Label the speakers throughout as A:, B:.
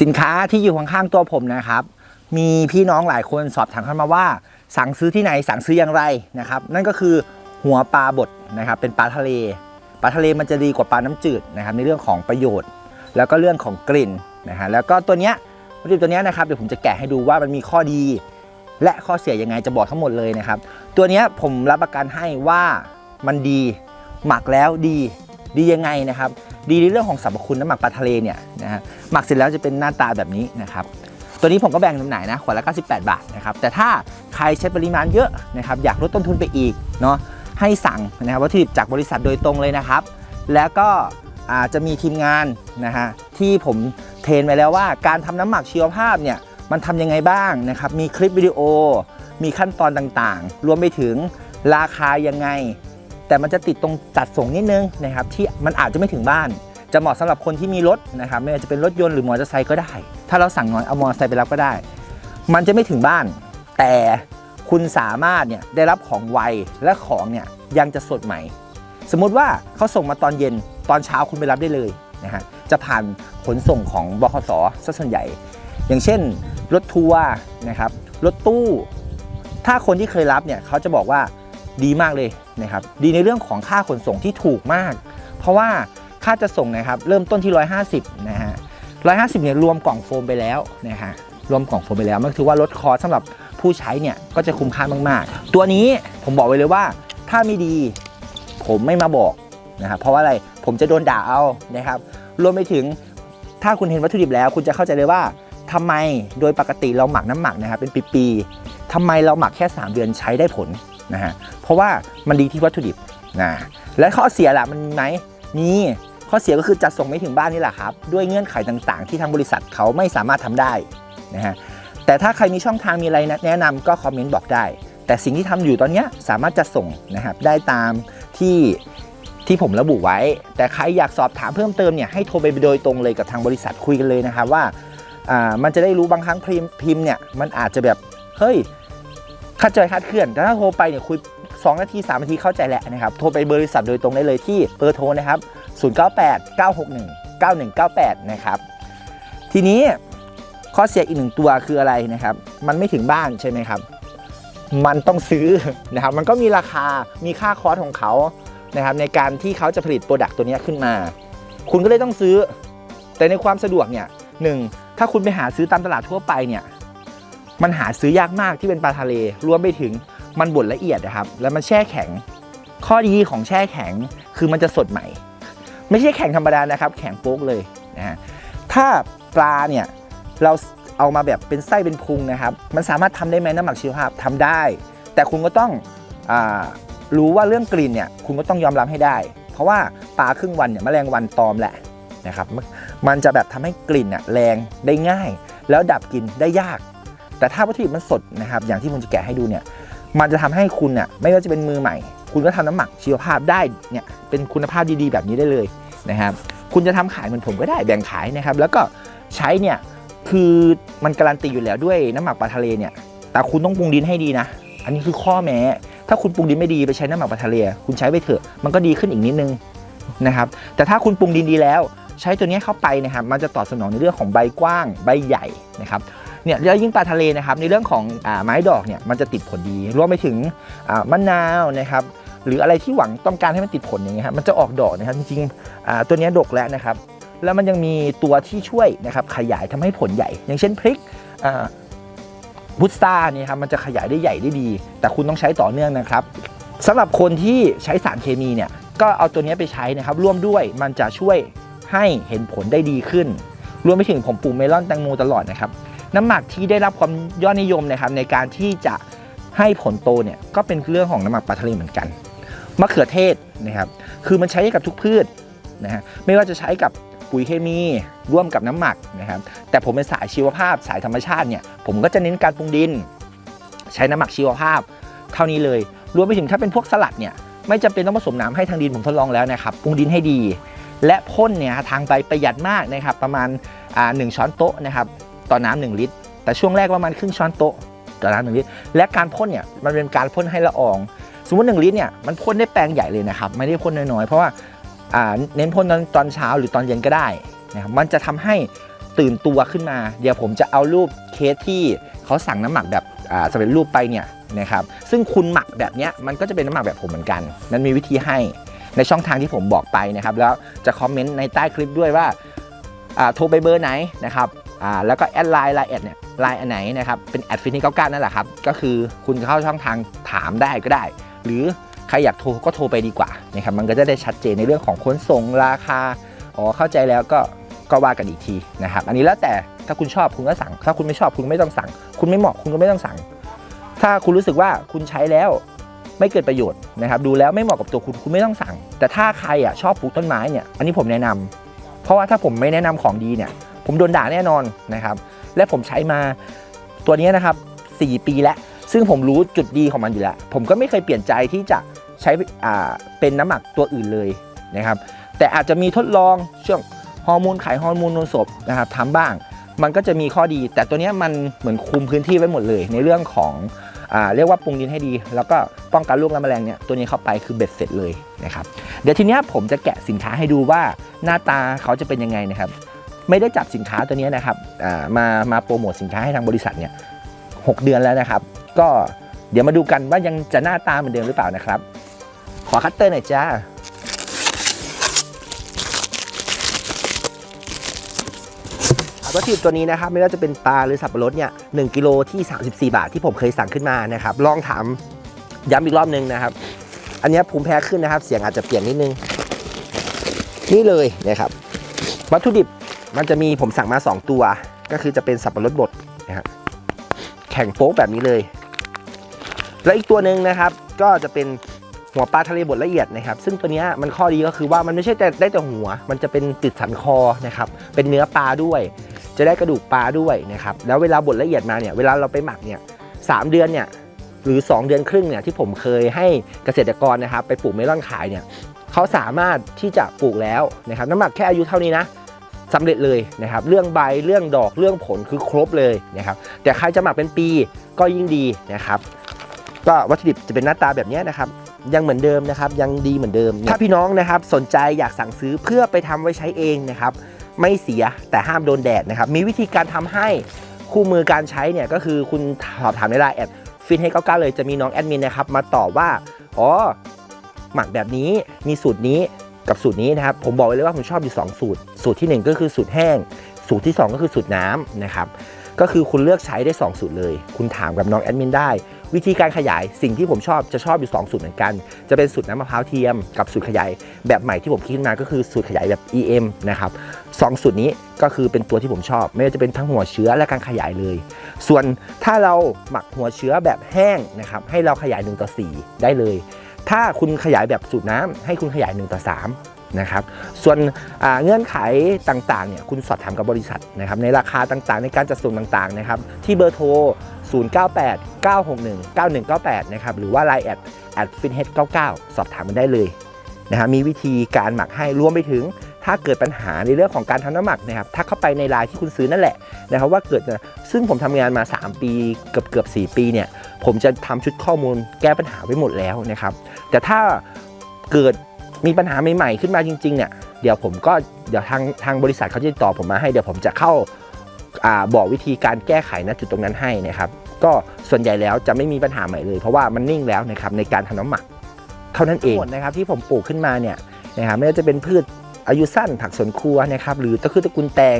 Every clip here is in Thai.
A: สินค้าที่อยู่ข้างๆตัวผมนะครับ มีพี่น้องหลายคนสอบถามเข้ามาว่า สั่งซื้อที่ไหนสั่งซื้ออย่างไรนะครับ นั่นก็คือหัวปลาบดนะครับเป็นปลาทะเลปลาทะเลมันจะดีกว่าปลาน้ำจืดนะครับในเรื่องของประโยชน์ แล้วก็เรื่องของกลิ่นนะฮะแล้วก็ตัวเนี้ยวัตถุดิบตัวเนี้ยนะครับเดี๋ยวผมจะแกะให้ดูว่ามันมีข้อดี และข้อเสียยังไงจะบอกทั้งหมดเลยนะครับ ตัวเนี้ยผมรับประกันให้ว่ามันดี หมักแล้วดี ดียังไงนะครับ ดีในเรื่องของสรรพคุณน้ำหมักปลาทะเลเนี่ยนะฮะหมักเสร็จแล้วจะเป็นหน้าตาแบบนี้นะครับตัวนี้ผมก็แบ่งจำหน่ายนะขวดละ 98 บาทนะครับแต่ถ้าใครใช้ปริมาณเยอะนะครับอยากลดต้นทุนไปอีกเนาะให้สั่งนะครับวัตถุดิบจากบริษัทโดยตรงเลยนะครับ แล้วก็อาจจะมีทีมงานนะฮะที่ผมเทรนไว้แล้วว่าการทำน้ำหมักชีวภาพเนี่ยมันทำยังไงบ้างนะครับมีคลิปวิดีโอ มีขั้นตอนต่างๆ รวมไปถึงราคายังไง แต่มันจะติดตรงจัดส่งนิดนึงนะครับที่มันอาจจะไม่ถึงบ้าน จะเหมาะสำหรับคนที่มีรถนะครับไม่ว่าจะเป็นรถยนต์หรือมอเตอร์ไซค์ก็ได้ ถ้าเราสั่งน้อยเอามอเตอร์ไซค์ไปรับก็ได้ มันจะไม่ถึงบ้าน แต่คุณสามารถเนี่ยได้รับของไวและของเนี่ยยังจะสดใหม่ สมมุติว่าเขาส่งมาตอนเย็นตอนเช้าคุณไปรับได้เลยนะฮะจะผ่านขนส่งของบขสซะส่วนใหญ่ อย่างเช่น รถทัวร์นะครับรถตู้ ถ้าคนที่เคยรับเนี่ยเขาจะบอกว่าดีมากเลย นะครับดีในเรื่องของค่าขนส่งที่ถูกมาก เพราะว่าค่าจะส่งนะครับเริ่มต้นที่ 150นะฮะ150เนี่ยรวมกล่องโฟมไปแล้วนะฮะรวมกล่องโฟมไปแล้วมันถือว่าลดคอสสำหรับผู้ใช้เนี่ยก็จะคุ้มค่ามาก ๆ ตัวนี้ผมบอกไว้เลยว่าถ้าไม่ดีผมไม่มาบอกนะครับเพราะว่าอะไรผมจะโดนด่าเอานะครับรวมไปถึงถ้าคุณเห็นวัตถุดิบแล้ว คุณจะเข้าใจเลยว่าทำไมโดยปกติเราหมักน้ำหมักนะครับเป็นปีๆทำไมเราหมักแค่ 3 เดือนใช้ได้ผล นะฮะเพราะว่ามันดีที่วัตถุดิบนะและข้อเสียล่ะมันมีไหมมีข้อเสียก็คือจัดส่งไม่ถึงบ้านนี่แหละครับ ด้วยเงื่อนไขต่างๆ ที่ทางบริษัทเขาไม่สามารถทำได้นะฮะแต่ถ้าใครมีช่องทางมีอะไรแนะนำก็คอมเมนต์บอกได้ แต่สิ่งที่ทำอยู่ตอนนี้สามารถจะส่งนะครับได้ตามที่ที่ผมระบุไว้ แต่ใครอยากสอบถามเพิ่มเติมเนี่ยให้โทรไปโดยตรงเลยกับทางบริษัทคุยกันเลยนะครับว่าอ่ามันจะได้รู้บางครั้งพิมพ์เนี่ยมันอาจจะแบบเฮ้ยาดใจคาดเคลื่อน แต่ถ้าโทรไปเนี่ยคุย 2 นาที 3 นาทีเข้าใจแหละนะครับ โทรไปบริษัทโดยตรงได้เลยที่เบอร์โทรนะครับ 098 961 9198 นะครับ ทีนี้ข้อเสียอีกหนึ่งตัวคืออะไรนะครับ มันไม่ถึงบ้านใช่ไหมครับ มันต้องซื้อนะครับ มันก็มีราคา มีค่าคอสของเขานะครับในการที่เขาจะผลิตโปรดักต์ตัวนี้ขึ้นมา คุณก็เลยต้องซื้อ แต่ในความสะดวกเนี่ยหนึ่งถ้าคุณไปหาซื้อตามตลาดทั่วไปเนี่ย มันหาซื้อยากมากที่เป็นปลาทะเลรวมไปถึงมันบดละเอียดนะครับ แล้วมันแช่แข็ง ข้อดีของแช่แข็งคือมันจะสดใหม่ ไม่ใช่แข็งธรรมดานะครับ แข็งโป๊กเลยนะฮะถ้าปลาเนี่ยเราเอามาแบบเป็นไส้เป็นพุงนะครับ มันสามารถทำได้ไหมน้ำหมักชีวภาพทำได้ แต่คุณก็ต้องอรู้ว่าเรื่องกลิ่นเนี่ยคุณก็ต้องยอมรับให้ได้ เพราะว่าปลาครึ่งวันเนี่ยแมลงวันตอมแหละนะครับ มันจะแบบทำให้กลิ่นน่ะแรงได้ง่าย แล้วดับกลิ่นได้ยาก แต่ถ้าวัตถุดิบมันสดนะครับ อย่างที่ผมจะแกะให้ดูเนี่ย มันจะทำให้คุณเนี่ยไม่ว่าจะเป็นมือใหม่ คุณก็ทำน้ำหมักชีวภาพได้เนี่ยเป็นคุณภาพดีๆ แบบนี้ได้เลยนะครับ คุณจะทำขายเหมือนผมก็ได้แบ่งขายนะครับ แล้วก็ใช้เนี่ยคือมันการันตีอยู่แล้วด้วยน้ำหมักปลาทะเลเนี่ย แต่คุณต้องปรุงดินให้ดีนะ อันนี้คือข้อแม้ ถ้าคุณปรุงดินไม่ดีไปใช้น้ำหมักปลาทะเล คุณใช้ไปเถอะ มันก็ดีขึ้นอีกนิดนึงนะครับ แต่ถ้าคุณปรุงดินดีแล้ว ใช้ตัวนี้เข้าไปนะครับ มันจะตอบสนองในเรื่องของใบกว้าง ใบใหญ่นะครับ เนี่ยแล้วยิ่งปลาทะเลนะครับในเรื่องของอไม้ดอกเนี่ยมันจะติดผลดีรวมไปถึงมะนาวนะครับหรืออะไรที่หวังต้องการให้มันติดผลอย่างเงี้ยครับมันจะออกดอกนะครับจริงๆตัวนี้ดกแล้วนะครับแล้วมันยังมีตัวที่ช่วยนะครับขยายทำให้ผลใหญ่ อย่างเช่นพริกพุทราเนี่ยครับมันจะขยายได้ใหญ่ได้ดี แต่คุณต้องใช้ต่อเนื่องนะครับสำหรับคนที่ใช้สารเคมีเนี่ยก็เอาตัวนี้ไปใช้นะครับร่วมด้วยมันจะช่วยให้เห็นผลได้ดีขึ้น รวมไปถึงผมปลูกเมลอนแตงโมตลอดนะครับ น้ำหมักที่ได้รับความยอดนิยมนะครับในการที่จะให้ผลโตเนี่ยก็เป็นเรื่องของน้ำหมักปลาทะเลเหมือนกันมะเขือเทศนะครับคือมันใช้กับทุกพืชนะฮะไม่ว่าจะใช้กับปุ๋ยเคมีร่วมกับน้ำหมักนะครับแต่ผมเป็นสายชีวภาพสายธรรมชาติเนี่ยผมก็จะเน้นการปรุงดิน ใช้น้ำหมักชีวภาพ เท่านี้เลย รวมไปถึงถ้าเป็นพวกสลัดเนี่ยไม่จำเป็นต้องผสมน้ำให้ทางดินผมทดลองแล้วนะครับปรุงดินให้ดี และพ่นเนี่ยทางใบประหยัดมากนะครับประมาณหนึ่งช้อนโต๊ะนะครับ ต่อน้ำหนึ่งลิตร แต่ช่วงแรกประมาณครึ่งช้อนโต๊ะต่อน้ำหนึ่งลิตร และการพ่นเนี่ยมันเป็นการพ่นให้ละออง สมมติหนึ่งลิตรเนี่ยมันพ่นได้แปลงใหญ่เลยนะครับไม่ได้พ่นน้อยๆเพราะว่าเน้นพ่นตอนตอนเช้าหรือตอนเย็นก็ได้นะครับมันจะทำให้ตื่นตัวขึ้นมา เดี๋ยวผมจะเอารูปเคสที่เขาสั่งน้ำหมักแบบสำเร็จรูปไปเนี่ยนะครับซึ่งคุณหมักแบบเนี้ยมันก็จะเป็นน้ำหมักแบบผมเหมือนกัน นั้นมีวิธีให้ในช่องทางที่ผมบอกไปนะครับแล้วจะคอมเมนต์ในใต้คลิปด้วยว่าอ่าโทรไปเบอร์ไหนนะครับ อ่าแล้วก็แอดไลน์ไลน์แอดเนี่ยไลน์อันไหนนะครับเป็นแอดฟินิเก้าเก้านั่นแหละครับก็คือคุณเข้าช่องทางถามได้ก็ได้ หรือใครอยากโทรก็โทรไปดีกว่านะครับมันก็จะได้ชัดเจนในเรื่องของขนส่งราคาอ๋อเข้าใจแล้วก็ก็ว่ากันอีกทีนะครับอันนี้แล้วแต่ถ้าคุณชอบคุณก็สั่ง ถ้าคุณไม่ชอบคุณไม่ต้องสั่ง คุณไม่เหมาะคุณก็ไม่ต้องสั่ง ถ้าคุณรู้สึกว่าคุณใช้แล้วไม่เกิดประโยชน์นะครับดูแล้วไม่เหมาะกับตัวคุณคุณไม่ต้องสั่ง แต่ถ้าใครอะชอบปลูกต้นไม้เนี่ยอันนี้ผมแนะนำเพราะว่าถ้าผมไม่แนะนำของดีเนี่ย ผมโดนด่าแน่นอนนะครับ และผมใช้มาตัวนี้นะครับ 4 ปีแล้ว ซึ่งผมรู้จุดดีของมันอยู่แล้ว ผมก็ไม่เคยเปลี่ยนใจที่จะใช้เป็นน้ำหมักตัวอื่นเลยนะครับ แต่อาจจะมีทดลองช่วงฮอร์โมนไข่ฮอร์โมนนมสดนะครับทำบ้าง มันก็จะมีข้อดี แต่ตัวนี้มันเหมือนคุมพื้นที่ไว้หมดเลย ในเรื่องของอเรียกว่าปรุงดินให้ดี แล้วก็ป้องกันลูกและแมลงเนี่ยตัวนี้เข้าไปคือเบ็ดเสร็จเลยนะครับ เดี๋ยวทีนี้ผมจะแกะสินค้าให้ดูว่าหน้าตาเขาจะเป็นยังไงนะครับ ไม่ได้จับสินค้าตัวนี้นะครับมามาโปรโมทสินค้าให้ทางบริษัทเนี่ยหกเดือนแล้วนะครับ ก็เดี๋ยวมาดูกันว่ายังจะหน้าตาเหมือนเดิมหรือเปล่านะครับ ขอคัตเตอร์หน่อยจ้าวัตถุดิบตัวนี้นะครับไม่ว่าจะเป็นปลาหรือสับปะรดเนี่ยหกิโลที่ 34 บาทที่ผมเคยสั่งขึ้นมานะครับลองถามย้ำอีกรอบนึงนะครับ อันนี้ภูมิแพ้ขึ้นนะครับ เสียงอาจจะเปลี่ยนนิดนึง นี่เลยนะครับ วัตถุดิบ มันจะมีผมสั่งมา 2 ตัว ก็คือจะเป็นสับปะรดบดนะครับแข็งโป๊กแบบนี้เลย และอีกตัวหนึ่งนะครับ ก็จะเป็นหัวปลาทะเลบดละเอียดนะครับ ซึ่งตัวนี้มันข้อดีก็คือว่ามันไม่ใช่แต่ได้แต่หัว มันจะเป็นติดสันคอนะครับ เป็นเนื้อปลาด้วย จะได้กระดูกปลาด้วยนะครับ แล้วเวลาบดละเอียดมาเนี่ย เวลาเราไปหมักเนี่ยสามเดือนเนี่ย หรือ 2 เดือนครึ่งเนี่ยที่ผมเคยให้เกษตรกรนะครับ ไปปลูกเมลอนขายเนี่ย เขาสามารถที่จะปลูกแล้วนะครับ น้ำหมักแค่อายุเท่านี้นะ สำเร็จเลยนะครับ เรื่องใบเรื่องดอกเรื่องผลคือครบเลยนะครับ แต่ใครจะหมักเป็นปีก็ยิ่งดีนะครับ ก็วัตถุดิบจะเป็นหน้าตาแบบเนี้ยนะครับ ยังเหมือนเดิมนะครับ ยังดีเหมือนเดิม ถ้าพี่น้องนะครับ สนใจอยากสั่งซื้อเพื่อไปทำไว้ใช้เองนะครับ ไม่เสียแต่ห้ามโดนแดดนะครับ มีวิธีการทำให้คู่มือการใช้เนี่ยก็คือคุณสอบถามในไลน์แอดฟินให้ก้าเลยจะมีน้องแอดมินนะครับมาตอบว่าอ๋อหมักแบบนี้มีสูตรนี้ กับสูตรนี้นะครับ ผมบอกไว้เลยว่าผมชอบอยู่ 2 สูตร สูตรทีหนึ่1 ก็คือสูตรแห้ง สูตรที่ 2 ก็คือสูตรน้ำนะครับก็คือคุณเลือกใช้ได้ 2 สูตรเลย คุณถามกับน้องแอดมินได้ วิธีการขยายสิ่งที่ผมชอบจะชอบอยู่ 2 สูตรเหมือนกัน จะเป็นสูตรน้ำมะพร้าวเทียม กับสูตรขยายแบบใหม่ที่ผมคิดขึ้นมาก็คือสูตรขยายแบบ EM นะครับสองสูตรนี้ก็คือเป็นตัวที่ผมชอบ ไม่ว่าจะเป็นทั้งหัวเชื้อและการขยายเลย ส่วนถ้าเราหมักหัวเชื้อแบบแห้งนะครับให้เราขยาย1ต่อ4ได้เลย ถ้าคุณขยายแบบสูตรน้ำให้คุณขยาย 1 ต่อ 3 นะครับ ส่วนเงื่อนไขต่างๆเนี่ยคุณสอบถามกับบริษัทนะครับในราคาต่างๆ ในการจัดส่งต่างๆนะครับที่เบอร์โทร 098 961 9198 นะครับหรือว่า Line แอด at finhead 99 สอบถามมันได้เลยนะฮะมีวิธีการหมักให้รวมไปถึงถ้าเกิดปัญหาในเรื่องของการทำน้ำหมักนะครับถ้าเข้าไปในไลน์ที่คุณซื้อนั่นแหละนะครับว่าเกิดซึ่งผมทำงานมา 3 ปีเกือบเกือบ4ปีเนี่ย ผมจะทำชุดข้อมูลแก้ปัญหาไว้หมดแล้วนะครับ แต่ถ้าเกิดมีปัญหาใหม่ๆขึ้นมาจริงๆเนี่ยเดี๋ยวผมก็เดี๋ยวทางทางบริษัทเขาจะติดต่อผมมาให้เดี๋ยวผมจะเข้าอาบอกวิธีการแก้ไขณจุดตรงนั้นให้นะครับ ก็ส่วนใหญ่แล้วจะไม่มีปัญหาใหม่เลย เพราะว่ามันนิ่งแล้วนะครับในการทำน้ำหมัก เท่านั้นเองนะครับที่ผมปลูกขึ้นมาเนี่ยนะครับไม่ว่าจะเป็นพืชอายุสั้นผักสวนครัวนะครับหรือตะคือตะกูลแตง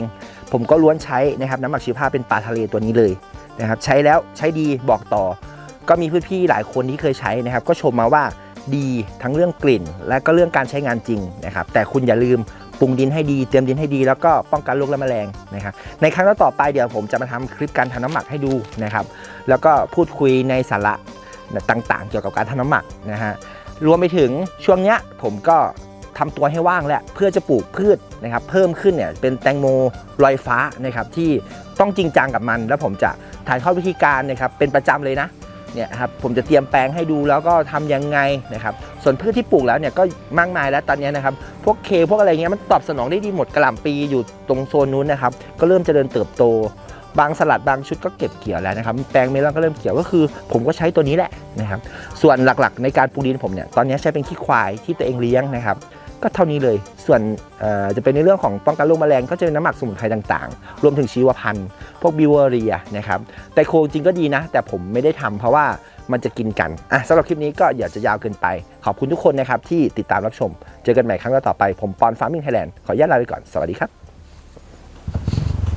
A: ผมก็ล้วนใช้นะครับน้ำหมักชีวภาพเป็นปลาทะเลตัวนี้เลย นะครับใช้แล้วใช้ดีบอกต่อ ก็มีพี่ๆหลายคนที่เคยใช้นะครับ ก็ชมมาว่าดีทั้งเรื่องกลิ่น และก็เรื่องการใช้งานจริงนะครับ แต่คุณอย่าลืมปรุงดินให้ดี เตรียมดินให้ดี แล้วก็ป้องกันโรคและแมลงนะครับ ในครั้งต่อไปเดี๋ยวผมจะมาทำคลิปการทำน้ำหมักให้ดูนะครับ แล้วก็พูดคุยในสาระต่างๆ เกี่ยวกับการทำน้ำหมักนะฮะรวมไปถึงช่วงเนี้ยผมก็ ทำตัวให้ว่างแล้วเพื่อจะปลูกพืชนะครับเพิ่มขึ้นเนี่ยเป็นแตงโมลอยฟ้านะครับที่ต้องจริงจังกับมัน แล้วผมจะถ่ายทอดวิธีการนะครับเป็นประจำเลยนะเนี่ยครับผมจะเตรียมแปลงให้ดูแล้วก็ทำยังไงนะครับส่วนพืชที่ปลูกแล้วเนี่ยก็มากมายแล้วตอนนี้นะครับพวกเคพวกอะไรเงี้ยมันตอบสนองได้ดีหมดกระหล่ำปีอยู่ตรงโซนนู้นนะครับก็เริ่มเจริญเติบโต บางสลัดบางชุดก็เก็บเกี่ยวแล้วนะครับแปลงเมลอนก็เริ่มเกี่ยวก็คือ ผมก็ใช้ตัวนี้แหละนะครับส่วนหลักๆ ในการปลูกดินผมเนี่ยตอนนี้ใช้เป็นขี้ควายที่ตัวเองเลี้ยงนะครับ ก็เท่านี้เลย ส่วนจะเป็นในเรื่องของป้องกันโรคแมลงก็จะเป็นน้ำหมักสมุนไพรต่างๆ รวมถึงชีวพันธุ์พวกบิวเวอเรียนะครับ แต่โคจริงก็ดีนะ แต่ผมไม่ได้ทำเพราะว่ามันจะกินกันอะสำหรับคลิปนี้ก็อย่าจะยาวเกินไป ขอบคุณทุกคนนะครับที่ติดตามรับชม เจอกันใหม่ครั้งต่อไป ผมปอนฟาร์มิงไทยแลนด์ ขออนุญาตลาไปก่อน สวัสดีครับ